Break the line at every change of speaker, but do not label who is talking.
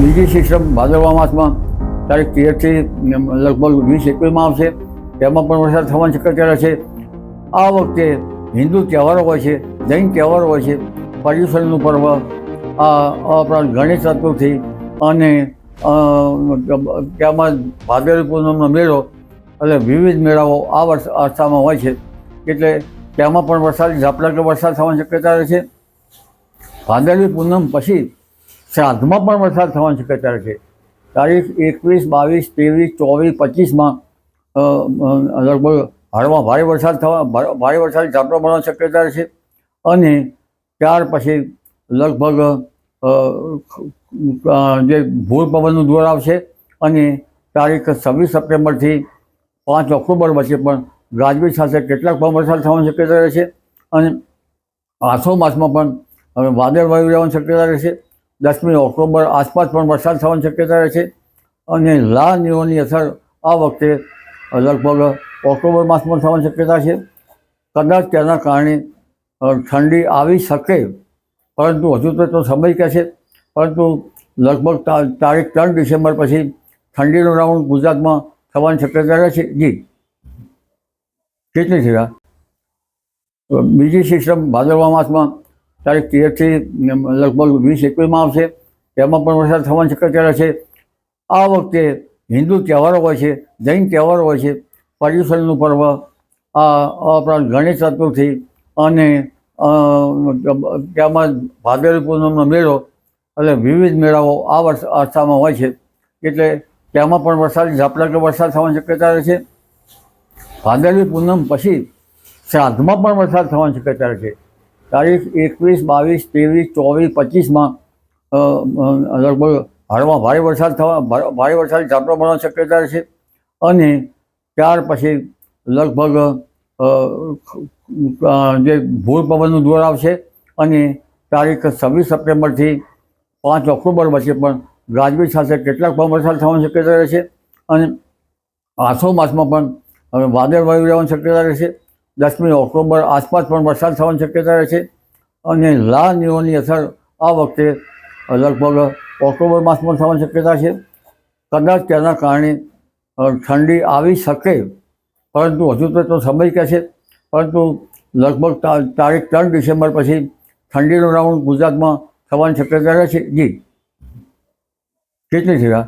બીજી સિસ્ટમ ભાદરવા માસમાં તારીખ તેરથી લગભગ વીસ એકવીસમાં આવશે. તેમાં પણ વરસાદ થવાની શક્યતા છે. આ વખતે હિન્દુ તહેવારો હોય છે, જૈન તહેવારો હોય છે પર્યુષણનું પર્વ, આ ઉપરાંત ગણેશ ચતુર્થી અને તેમાં ભાદરવી પૂનમનો મેળો એટલે વિવિધ મેળાઓ આ વર્ષ અરસામાં હોય છે. એટલે તેમાં પણ વરસાદ, ઝાપટા કે વરસાદ થવાની શક્યતા રહે છે. ભાદરવી પૂનમ પછી શ્રાદ્ધમાં પણ વરસાદ થવાની શક્યતા છે. તારીખ એકવીસ, બાવીસ, ત્રેવીસ, ચોવીસ, પચીસમાં લગભગ હળવા ભારે વરસાદ થવા ભારે વરસાદ ઝાપટો પડવાની શક્યતા છે અને ત્યાર પછી લગભગ જે ભૂર પવનનું દોર આવશે અને તારીખ છવ્વીસ સપ્ટેમ્બરથી પાંચ ઓક્ટોબર વચ્ચે પણ ગાજવીજ સાથે કેટલાક પણ વરસાદ થવાની શક્યતા રહે છે અને આસો માસમાં પણ વાદળ વાયુ રહેવાની શક્યતા રહેશે. દસમી ઓક્ટોબર આસપાસ પણ વરસાદ થવાની શક્યતા રહે છે અને લા નીઓની અસર આ વખતે લગભગ ઓક્ટોબર માસમાં થવાની શક્યતા છે. કદાચ તેના કારણે ઠંડી આવી શકે, પરંતુ હજુ તો તો સમય કહે છે. પરંતુ લગભગ તારીખ ત્રણ ડિસેમ્બર પછી ઠંડીનો રાઉન્ડ ગુજરાતમાં થવાની શક્યતા રહે છે. જી. કેટલી થયા બીજી સિસ્ટમ ભાદરવા માસમાં તારીખ તેરથી લગભગ વીસ એકવીસમાં આવશે. તેમાં પણ વરસાદ થવાની શક્યતા છે. આ વખતે હિન્દુ તહેવારો હોય છે, જૈન તહેવારો હોય છે, પર્યુષણનું પર્વ, આ ઉપરાંત ગણેશ ચતુર્થી અને તેમાં ભાદરવી પૂનમનો મેળો એટલે વિવિધ મેળાઓ આ વર્ષ અરસામાં હોય છે. એટલે તેમાં પણ વરસાદ, ઝાપટા કે વરસાદ થવાની શક્યતા રહે છે. ભાદરવી પૂનમ પછી શ્રાદ્ધમાં પણ વરસાદ થવાની શક્યતા રહે છે. તારીખ એકવીસ, બાવીસ, ત્રેવીસ, ચોવીસ, પચીસમાં લગભગ હળવા ભારે વરસાદ થવા ભારે વરસાદ ઝાપટો પડવાની શક્યતા છે અને ત્યાર પછી લગભગ જે ભૂલ પવનનું દોર આવશે અને તારીખ છવ્વીસ સપ્ટેમ્બરથી પાંચ ઓક્ટોબર વચ્ચે પણ ગાજવીજ સાથે કેટલાક પણ વરસાદ થવાની શક્યતા રહે છે અને આસો માસમાં પણ વાદળ વાયુ રહેવાની શક્યતા રહેશે. દસમી ઓક્ટોબર આસપાસ પણ વરસાદ થવાની શક્યતા રહે છે. અને લા નીઓની અસર આ વખતે લગભગ ઓક્ટોબર માસમાં થવાની શક્યતા છે. કદાચ તેના કારણે ઠંડી આવી શકે, પરંતુ હજુ તો તો સમય કહે છે. પરંતુ લગભગ તારીખ ત્રણ ડિસેમ્બર પછી ઠંડીનો રાઉન્ડ ગુજરાતમાં થવાની શક્યતા રહે છે જી. કેટલી થયા